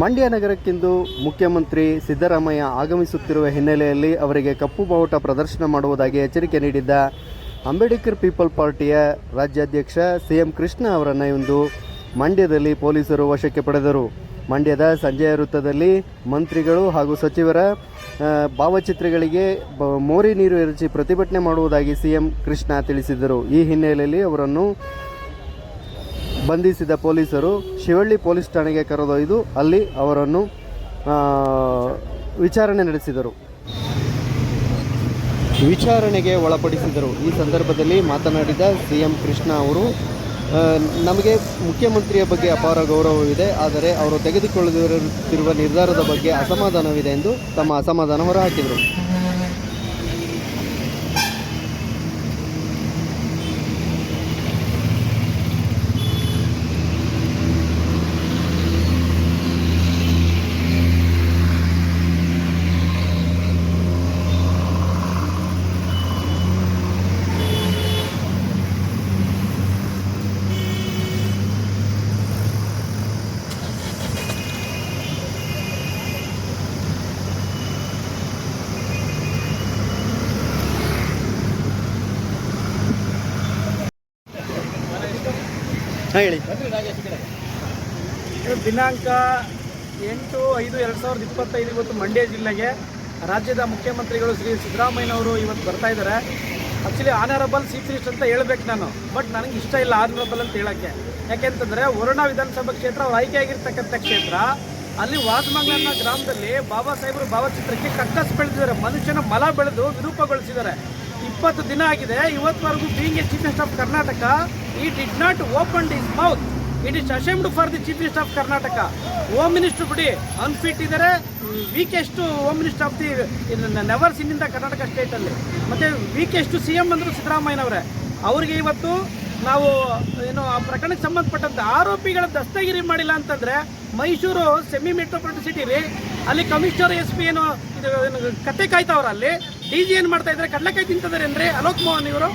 ಮಂಡ್ಯ ನಗರಕ್ಕಿಂದು ಮುಖ್ಯಮಂತ್ರಿ ಸಿದ್ದರಾಮಯ್ಯ ಆಗಮಿಸುತ್ತಿರುವ ಹಿನ್ನೆಲೆಯಲ್ಲಿ ಅವರಿಗೆ ಕಪ್ಪು ಬಾವುಟ ಪ್ರದರ್ಶನ ಮಾಡುವುದಾಗಿ ಎಚ್ಚರಿಕೆ ನೀಡಿದ್ದ ಅಂಬೇಡ್ಕರ್ ಪೀಪಲ್ ಪಾರ್ಟಿಯ ರಾಜ್ಯಾಧ್ಯಕ್ಷ ಸಿ ಎಂ ಕೃಷ್ಣ ಅವರನ್ನು ಇಂದು ಮಂಡ್ಯದಲ್ಲಿ ಪೊಲೀಸರು ವಶಕ್ಕೆ ಪಡೆದರು. ಮಂಡ್ಯದ ಸಂಜೆಯ ವೃತ್ತದಲ್ಲಿ ಮಂತ್ರಿಗಳು ಹಾಗೂ ಸಚಿವರ ಭಾವಚಿತ್ರಗಳಿಗೆ ಮೋರಿ ನೀರು ಎರಚಿ ಪ್ರತಿಭಟನೆ ಮಾಡುವುದಾಗಿ ಸಿ ಎಂ ಕೃಷ್ಣ ತಿಳಿಸಿದರು. ಈ ಹಿನ್ನೆಲೆಯಲ್ಲಿ ಅವರನ್ನು ಬಂಧಿಸಿದ ಪೊಲೀಸರು ಶಿವಳ್ಳಿ ಪೊಲೀಸ್ ಠಾಣೆಗೆ ಕರೆದೊಯ್ದು ಅಲ್ಲಿ ಅವರನ್ನು ವಿಚಾರಣೆ ನಡೆಸಿದರು. ವಿಚಾರಣೆಗೆ ಒಳಪಡಿಸಿದರು. ಈ ಸಂದರ್ಭದಲ್ಲಿ ಮಾತನಾಡಿದ ಸಿ ಎಂ ಕೃಷ್ಣ ಅವರು ನಮಗೆ ಮುಖ್ಯಮಂತ್ರಿಯ ಬಗ್ಗೆ ಅಪಾರ ಗೌರವವಿದೆ, ಆದರೆ ಅವರು ತೆಗೆದುಕೊಳ್ಳುತ್ತಿರುವ ನಿರ್ಧಾರದ ಬಗ್ಗೆ ಅಸಮಾಧಾನವಿದೆ ಎಂದು ತಮ್ಮ ಅಸಮಾಧಾನ ಹೊರಹಾಕಿದರು. ಹೇಳಿ. ದಿನಾಂಕ ಎಂಟು ಐದು ಎರಡು ಸಾವಿರದ ಇಪ್ಪತ್ತೈದು ಇವತ್ತು ಮಂಡ್ಯ ಜಿಲ್ಲೆಗೆ ರಾಜ್ಯದ ಮುಖ್ಯಮಂತ್ರಿಗಳು ಶ್ರೀ ಸಿದ್ದರಾಮಯ್ಯನವರು ಇವತ್ತು ಬರ್ತಾ ಇದ್ದಾರೆ. ಆ್ಯಕ್ಚುಲಿ ಆನರಬಲ್ ಚೀಫ್ ಅಂತ ಹೇಳ್ಬೇಕು ನಾನು. ಬಟ್ ನನಗೆ ಇಷ್ಟ ಇಲ್ಲ ಆನರಬಲ್ ಅಂತ ಹೇಳೋಕ್ಕೆ. ಯಾಕೆಂತಂದರೆ ವರುಣ ವಿಧಾನಸಭಾ ಕ್ಷೇತ್ರ ಅವ್ರು ಆಯ್ಕೆಯಾಗಿರ್ತಕ್ಕಂಥ ಕ್ಷೇತ್ರ. ಅಲ್ಲಿ ವಾಸಮಂಗಲ ಗ್ರಾಮದಲ್ಲಿ ಬಾಬಾ ಸಾಹೇಬರು ಭಾವಚಿತ್ರಕ್ಕೆ ಕಕ್ಕಸ್ ಬೆಳೆದಿದ್ದಾರೆ. ಮನುಷ್ಯನ ಮಲ ಬೆಳೆದು ವಿರೂಪಗೊಳಿಸಿದ್ದಾರೆ. ಇಪ್ಪತ್ತು ದಿನ ಆಗಿದೆ. ಇವತ್ತುವರೆಗೂ being chief minister of Karnataka he did not open his mouth it is ashamed for the chief minister of Karnataka home minister ಬಿಡಿ ಅನ್ಫಿಟ್ ಇದ್ದಾರೆ weakest home minister of the never seen ಇಂದ ಕರ್ನಾಟಕ ಸ್ಟೇಟಲ್ಲಿ ಮತ್ತು ವೀಕೆಸ್ಟ್ ಸಿ ಎಂ ಅಂದರು ಸಿದ್ದರಾಮಯ್ಯನವರೇ. ಅವರಿಗೆ ಇವತ್ತು ನಾವು, ಏನು, ಆ ಪ್ರಕರಣಕ್ಕೆ ಸಂಬಂಧಪಟ್ಟಂತೆ ಆರೋಪಿಗಳ ದಸ್ತಗಿರಿ ಮಾಡಿಲ್ಲ ಅಂತಂದರೆ ಮೈಸೂರು ಸೆಮಿ ಮೆಟ್ರೋಪಾಲಿಟನ್ ಸಿಟಿ ರೀ, ಅಲ್ಲಿ ಕಮಿಷನರ್ ಎಸ್ ಪಿ ಏನು, ಇದು ಕತೆ ಕಾಯ್ತಾವ್ರ ಅಲ್ಲಿ. ಡಿ ಜಿ ಏನು ಮಾಡ್ತಾ ಇದ್ದಾರೆ ಕಡಲೆಕಾಯಿ ತಿಂತಿದ್ದಾರೆ ಅಂದರೆ ಅಲೋಕ್ ಮೋಹನ್ ಇವರು.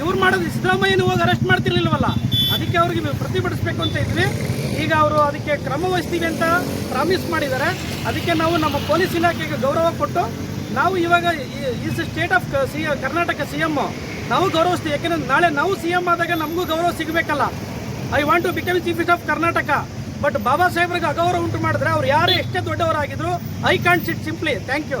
ಇವ್ರು ಮಾಡೋದು ಸಿದ್ದರಾಮಯ್ಯನ ಹೋಗಿ ಅರೆಸ್ಟ್ ಮಾಡ್ತಿರ್ಲಿಲ್ವಲ್ಲ? ಅದಕ್ಕೆ ಅವ್ರಿಗೆ ಪ್ರತಿಭಟಿಸ್ಬೇಕು ಅಂತ ಇದ್ವಿ. ಈಗ ಅವರು ಅದಕ್ಕೆ ಕ್ರಮ ವಹಿಸ್ತೀವಿ ಅಂತ ಪ್ರಾಮಿಸ್ ಮಾಡಿದ್ದಾರೆ. ಅದಕ್ಕೆ ನಾವು ನಮ್ಮ ಪೊಲೀಸ್ ಇಲಾಖೆಗೆ ಗೌರವ ಕೊಟ್ಟು ನಾವು ಇವಾಗ is state of C, Karnataka C M ನಾವು ಗೌರವಿಸ್ತೀವಿ. ಯಾಕೆಂದ್ರೆ ನಾಳೆ ನಾವು ಸಿ ಎಂ ಆದಾಗ ನಮಗೂ ಗೌರವ ಸಿಗಬೇಕಲ್ಲ. I want to become chief of Karnataka but Baba ಸಾಹೇಬ್ರಿಗೆ ಅಗೌರವ ಉಂಟು ಮಾಡಿದ್ರೆ ಅವ್ರು ಯಾರು ಎಷ್ಟೇ ದೊಡ್ಡವರಾಗಿದ್ರು I can't sit simply thank you